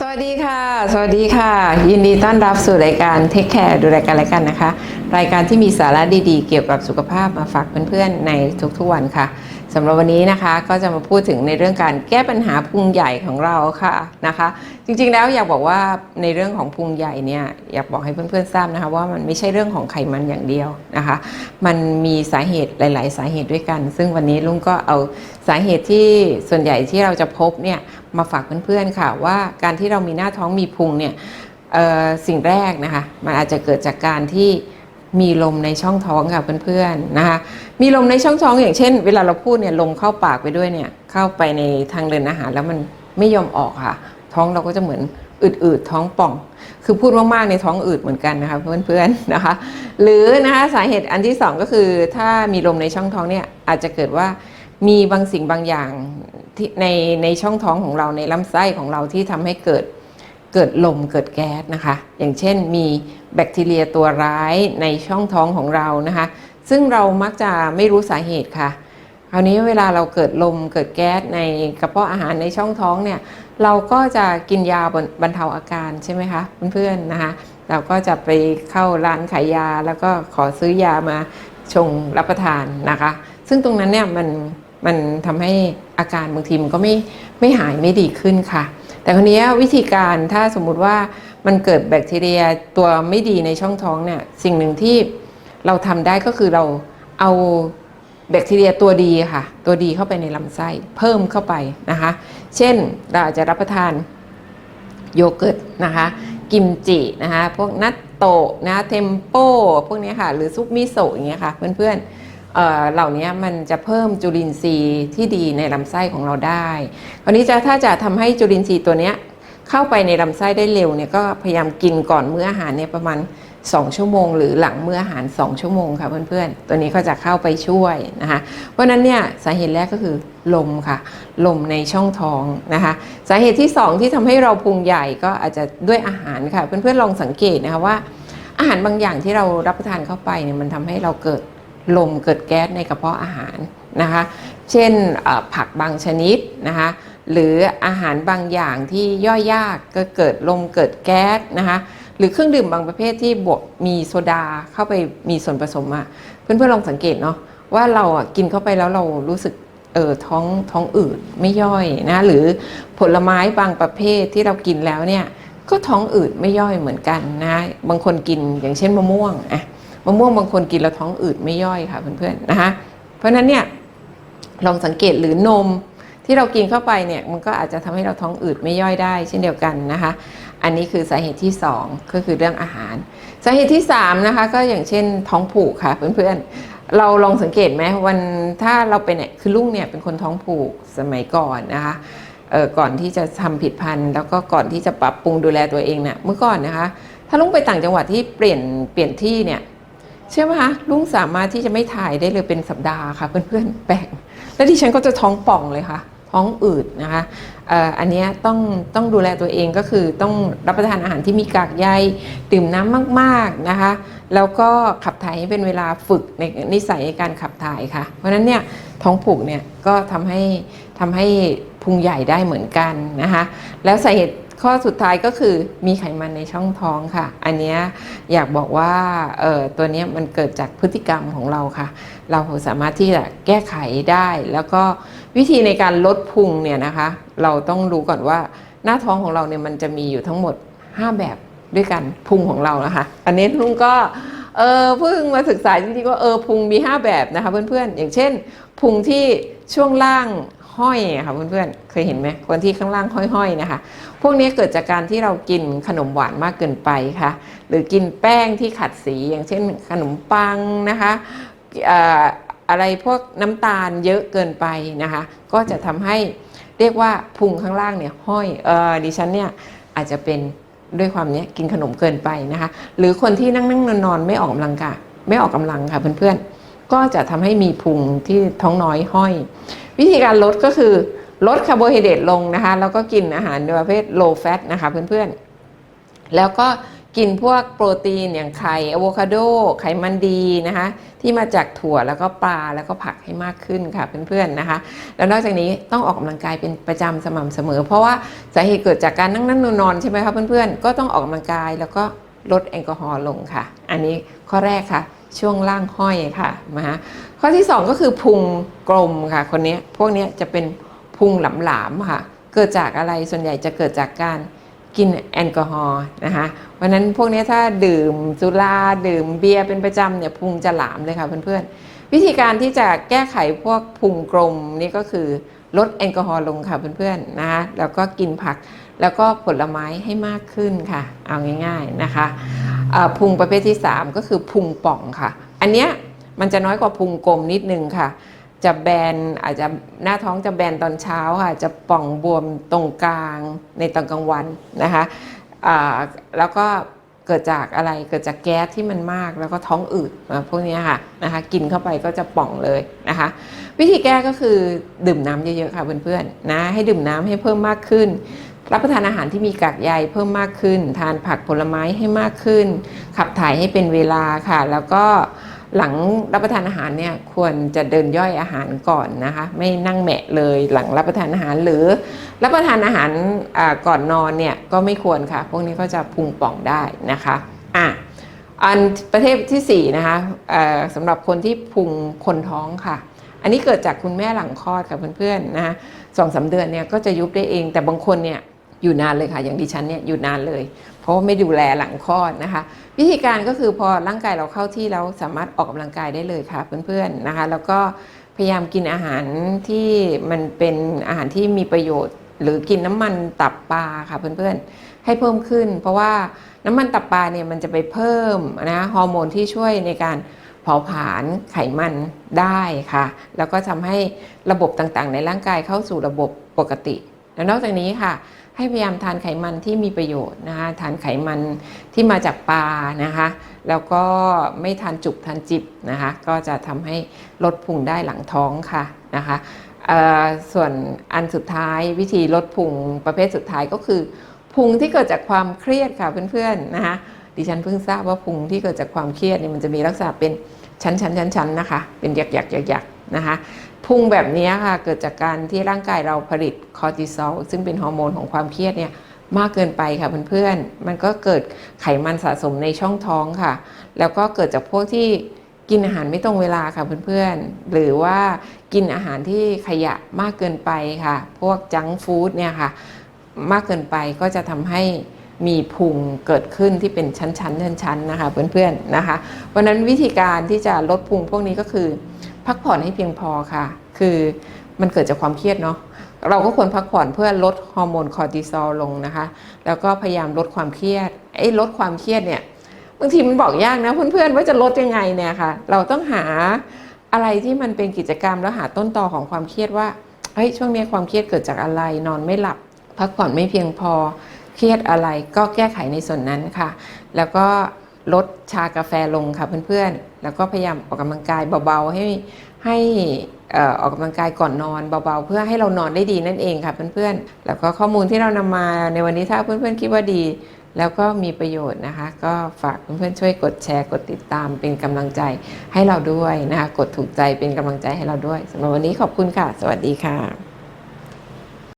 สวัสดีค่ะ สวัสดีค่ะ ยินดีต้อนรับสู่รายการเทคแคร์ดูรายการรายกันนะคะ รายการที่มีสาระดีๆ เกี่ยวกับสุขภาพมาฝากเพื่อนๆในทุกๆวันค่ะสำหรับวันนี้นะคะก็จะมาพูดถึงในเรื่องการแก้ปัญหาพุงใหญ่ของเราค่ะนะคะ จริงๆแล้วอยากบอกว่าในเรื่องของพุงใหญ่เนี่ยอยากบอกให้เพื่อนๆทราบนะคะว่ามันไม่ใช่เรื่องของไขมันอย่างเดียวนะคะ มันมีสาเหตุหลาย ๆ สาเหตุด้วยกัน ซึ่งวันนี้ลุงก็เอาสาเหตุที่ส่วนใหญ่ที่เราจะพบเนี่ย มาฝากเพื่อนๆค่ะว่าการที่เรามีหน้าท้องมีพุงเนี่ยสิ่งแรกนะคะมันอาจจะเกิดจากการที่มีลมในช่องท้องค่ะเพื่อนๆนะคะมีลมในช่องท้องอย่างเช่น เวลาเราพูดเนี่ยลมเข้าปากไปด้วยเนี่ยเข้าไปในทางเดินอาหารแล้วมันไม่ยอมออกค่ะ ท้องเราก็จะเหมือนอืดๆท้องป่อง คือพูดมากๆในท้องอืดเหมือนกันนะคะเพื่อนๆนะคะ หรือนะคะสาเหตุอันที่สองก็คือ ถ้ามีลมในช่องท้องเนี่ยอาจจะเกิดว่ามีบางสิ่งบางอย่าง ที่ในในช่องท้องของเราในลำไส้ของเราที่ทำให้เกิดเกิดลมเกิดแก๊สนะคะ อย่างเช่นมีแบคทีเรียตัวร้ายในช่องท้องของเรานะคะ ซึ่งเรามักจะไม่รู้สาเหตุค่ะ คราวนี้เวลาเราเกิดลมเกิดแก๊สในกระเพาะอาหารในช่องท้องเนี่ย เราก็จะกินยาบรรเทาอาการใช่ไหมคะเพื่อนๆนะคะ เราก็จะไปเข้าร้านขายยาแล้วก็ขอซื้อยามาชงรับประทานนะคะ ซึ่งตรงนั้นเนี่ยมัน มันทำให้อาการบางทีมันก็ไม่ไม่หายไม่ดีขึ้นค่ะ แต่คนนี้วิธีการถ้าสมมุติว่ามันเกิดแบคทีเรียตัวไม่ดีในช่องท้องเนี่ยสิ่งหนึ่งที่เราทำได้ก็คือเราเอาแบคทีเรียตัวดีค่ะ ตัวดีเข้าไปในลำไส้เพิ่มเข้าไปนะคะ เช่นเราอาจจะรับประทานโยเกิร์ตนะคะ กิมจินะคะ พวกนัตโตะนะเทมโปพวกนี้ค่ะ หรือซุปมิโซะอย่างเงี้ยค่ะเพื่อนๆ เอ่อเหล่านี้มันจะเพิ่มจุลินทรีย์ที่ดีในลำไส้ของเราได้คราวนี้จะถ้าจะทำให้จุลินทรีย์ตัวเนี้ยเข้าไปในลำไส้ได้เร็วเนี่ยก็พยายามกินก่อนมื้ออาหารเนี่ยประมาณ 2 ชั่วโมง หรือหลังมื้ออาหาร 2 ชั่วโมงค่ะเพื่อนๆ ตัวนี้ก็จะเข้าไปช่วยนะคะเพราะนั้นเนี่ยสาเหตุแรกก็คือลมค่ะลมในช่องท้องนะคะสาเหตุที่ 2 ที่ทำให้เราพุงใหญ่ก็อาจจะด้วยอาหารค่ะเพื่อนๆลองสังเกตนะคะว่าอาหารบางอย่างที่เรารับประทานเข้าไปเนี่ยมันทำให้เราเกิด ลมเกิดแก๊สในกระเพาะอาหารนะคะ เช่นผักบางชนิดนะคะหรืออาหารบางอย่างที่ย่อยยากก็เกิดลมเกิดแก๊สนะคะหรือเครื่องดื่มบางประเภทที่บวกมีโซดาเข้าไปมีส่วนผสมอะเพื่อนๆลองสังเกตเนาะว่าเราอะกินเข้าไปแล้วเรารู้สึกเออท้องท้องอืดไม่ย่อยนะหรือผลไม้บางประเภทที่เรากินแล้วเนี่ยก็ท้องอืดไม่ย่อยเหมือนกันนะบางคนกินอย่างเช่นมะม่วงอะ มะม่วงบางคนกินแล้วท้องอืดไม่ย่อยค่ะเพื่อนๆนะคะเพราะนั้นเนี่ยลองสังเกตหรือนมที่เรากินเข้าไปเนี่ยมันก็อาจจะทำให้เราท้องอืดไม่ย่อยได้ เช่นเดียวกันนะคะ อันนี้คือสาเหตุที่ 2 ก็คือเรื่องอาหาร สาเหตุที่3นะคะก็อย่างเช่นท้องผูกค่ะเพื่อนๆ เราลองสังเกตไหมวันถ้าเราเป็นเนี่ยคือลุงเนี่ยเป็นคนท้องผูกสมัยก่อนนะคะเออก่อนที่จะทำผิดพันธุ์ แล้วก็ก่อนที่จะปรับปรุงดูแลตัวเองเนี่ยเมื่อก่อนนะคะ ถ้าลุงไปต่างจังหวัดที่เปลี่ยนเปลี่ยนที่เนี่ย เชื่อไหมคะลุงสามารถที่จะไม่ถ่ายได้เลยเป็นสัปดาห์ค่ะ เพื่อนๆแปลกแล้วดิฉันก็จะท้องป่องเลยค่ะ ท้องอืดนะคะอันนี้ต้องต้องดูแลตัวเองก็คือต้องรับประทานอาหารที่มีกากใยดื่มน้ำมากๆนะคะ แล้วก็ขับถ่ายให้เป็นเวลาฝึกในนิสัยในการขับถ่ายค่ะ เพราะฉะนั้นเนี่ยท้องผูกเนี่ยก็ทำให้ทำให้พุงใหญ่ได้เหมือนกันนะคะ แล้วสาเหตุ ข้อสุดท้ายก็คือมีไขมันในช่องท้องค่ะ อันนี้อยากบอกว่าเออตัวนี้มันเกิดจากพฤติกรรมของเราค่ะ เราสามารถที่จะแก้ไขได้ แล้วก็วิธีในการลดพุงเนี่ยนะคะ เราต้องรู้ก่อนว่าหน้าท้องของเราเนี่ยมันจะมีอยู่ทั้งหมด 5 แบบด้วยกันพุงของเรานะคะ อันนี้ลุงก็เออเพิ่งมาศึกษาจริงๆว่าเออพุงมี 5 แบบนะคะเพื่อนๆ อย่างเช่นพุงที่ช่วงล่าง ห้อยอะค่ะเพื่อนๆเคยเห็นไหมคนที่ข้างล่างห้อยๆนะคะ พวกนี้เกิดจากการที่เรากินขนมหวานมากเกินไปค่ะ หรือกินแป้งที่ขัดสีอย่างเช่นขนมปังนะคะอะไรพวกน้ำตาลเยอะเกินไปนะคะ ก็จะทำให้เรียกว่าพุงข้างล่างเนี่ยห้อยเออดิฉันเนี่ยอาจจะเป็นด้วยความเนี้ยกินขนมเกินไปนะคะ หรือคนที่นั่งนั่งนอนนอนไม่ออกกำลังกายไม่ออกกำลังค่ะเพื่อนๆก็จะทำให้มีพุงที่ท้องน้อยห้อย วิธีการลดก็คือลดคาร์โบไฮเดรตลงนะคะ แล้วก็กินอาหารในประเภท low fat นะคะเพื่อนๆ แล้วก็กินพวกโปรตีนอย่างไข่อะโวคาโด ไขมันดีนะคะ ที่มาจากถั่วแล้วก็ปลาแล้วก็ผักให้มากขึ้นค่ะเพื่อนๆนะคะ แล้วนอกจากนี้ต้องออกกำลังกายเป็นประจำสม่ำเสมอ เพราะว่าสาเหตุเกิดจากการนั่งนั่งนอนนอนใช่ไหมคะเพื่อนๆ ก็ต้องออกกำลังกายแล้วก็ลดแอลกอฮอล์ลงค่ะ อันนี้ข้อแรกค่ะ ช่วงล่างห้อยค่ะนะคะข้อที่สองก็คือพุงกลมค่ะคนนี้พวกนี้จะเป็นพุงหลามๆค่ะ เกิดจากอะไรส่วนใหญ่จะเกิดจากการกินแอลกอฮอล์นะคะเพราะฉะนั้นพวกนี้ถ้าดื่มสุราดื่มเบียร์เป็นประจำเนี่ยพุงจะหลามเลยค่ะเพื่อนๆ วิธีการที่จะแก้ไขพวกพุงกลมนี่ก็คือลดแอลกอฮอล์ลงค่ะเพื่อนๆนะคะแล้วก็กินผักแล้วก็ผลไม้ให้มากขึ้นค่ะ เอาง่าย ๆนะคะ พุงประเภทที่ 3 ก็คือพุงป่องค่ะ อันเนี้ยมันจะน้อยกว่าพุงกลมนิดนึงค่ะ จะแบนอาจจะหน้าท้องจะแบนตอนเช้าค่ะ จะป่องบวมตรงกลางในตอนกลางวันนะคะแล้วก็เกิดจากอะไรเกิดจากแก๊สที่มันมากแล้วก็ท้องอืดพวกเนี้ยค่ะนะคะกินเข้าไปก็จะป่องเลยนะคะ วิธีแก้ก็คือดื่มน้ำเยอะๆค่ะเพื่อนๆนะให้ดื่มน้ำให้เพิ่มมากขึ้น รับประทานอาหารที่มีกากใยเพิ่มมากขึ้น ทานผักผลไม้ให้มากขึ้น ขับถ่ายให้เป็นเวลาค่ะ แล้วก็หลังรับประทานอาหารเนี่ยควรจะเดินย่อยอาหารก่อนนะคะ ไม่นั่งแหมะเลยหลังรับประทานอาหารหรือ รับประทานอาหารก่อนนอนเนี่ยก็ไม่ควรค่ะ พวกนี้ก็จะพุงป่องได้นะคะอะอันประเภทที่สี่นะคะสำหรับคนที่พุงคนท้องค่ะ อันนี้เกิดจากคุณแม่หลังคลอดค่ะเพื่อนๆนะคะสองสามเดือนเนี่ยก็จะยุบได้เองแต่บางคนเนี่ย อยู่นานเลยค่ะ อย่างดิฉันเนี่ยอยู่นานเลย เพราะว่าไม่ดูแลหลังคลอดนะคะ วิธีการก็คือพอร่างกายเราเข้าที่แล้วสามารถออกกำลังกายได้เลยค่ะเพื่อนๆนะคะ แล้วก็พยายามกินอาหารที่มันเป็นอาหารที่มีประโยชน์ หรือกินน้ำมันตับปลาค่ะเพื่อนๆ ให้เพิ่มขึ้น เพราะว่าน้ำมันตับปลาเนี่ยมันจะไปเพิ่มนะฮอร์โมนที่ช่วยในการเผาผลาญไขมันได้ค่ะ แล้วก็ทำให้ระบบต่างๆ ในร่างกายเข้าสู่ระบบปกติ แล้วนอกจากนี้ค่ะ ให้พยายามทานไขมันที่มีประโยชน์นะคะทานไขมันที่มาจากปลานะคะ แล้วก็ไม่ทานจุกทานจิบนะคะ ก็จะทำให้ลดพุงได้หลังท้องค่ะนะคะส่วนอันสุดท้ายวิธีลดพุงประเภทสุดท้ายก็คือ พุงที่เกิดจากความเครียดค่ะเพื่อนๆนะคะดิฉันเพิ่งทราบว่าพุงที่เกิดจากความเครียดเนี่ยมันจะมีลักษณะเป็นชั้นๆๆๆนะคะ เป็นหยักๆๆๆนะคะ พุงแบบนี้ค่ะเกิดจากการที่ร่างกายเราผลิตคอร์ติซอลซึ่งเป็นฮอร์โมนของความเครียดเนี่ยมากเกินไปค่ะเพื่อนๆ มันก็เกิดไขมันสะสมในช่องท้องค่ะ แล้วก็เกิดจากพวกที่กินอาหารไม่ตรงเวลาค่ะเพื่อนๆ หรือว่ากินอาหารที่ขยะมากเกินไปค่ะ พวกจังฟู้ดเนี่ยค่ะมากเกินไปก็จะทำให้มีพุงเกิดขึ้นที่เป็นชั้นๆชั้นๆนะคะเพื่อนๆนะคะ เพราะนั้นวิธีการที่จะลดพุงพวกนี้ก็คือ พักผ่อนให้เพียงพอค่ะ คือมันเกิดจากความเครียดเนาะเราก็ควรพักผ่อนเพื่อลดฮอร์โมนคอร์ติซอลลงนะคะ แล้วก็พยายามลดความเครียดไอ้ลดความเครียดเนี่ยบางทีมันบอกยากนะเพื่อนๆว่าจะลดยังไงเนี่ยค่ะ เราต้องหาอะไรที่มันเป็นกิจกรรมแล้วหาต้นตอของความเครียดว่าเฮ้ยช่วงนี้ความเครียดเกิดจากอะไร นอนไม่หลับ พักผ่อนไม่เพียงพอเครียดอะไรก็แก้ไขในส่วนนั้นค่ะ แล้วก็ลดชากาแฟลงค่ะเพื่อนๆ แล้วก็พยายามออกกำลังกายเบาๆ ให้ให้ออออกกำลังกายก่อนนอนเบาๆ เพื่อให้เรานอนได้ดีนั่นเองค่ะเพื่อนๆ แล้วก็ข้อมูลที่เรานำมาในวันนี้ถ้าเพื่อนๆคิดว่าดี แล้วก็มีประโยชน์นะคะ ก็ฝากเพื่อนๆช่วยกดแชร์กดติดตามเป็นกำลังใจให้เราด้วยนะคะกดถูกใจเป็นกำลังใจให้เราด้วยสำหรับวันนี้ขอบคุณค่ะ สวัสดีค่ะ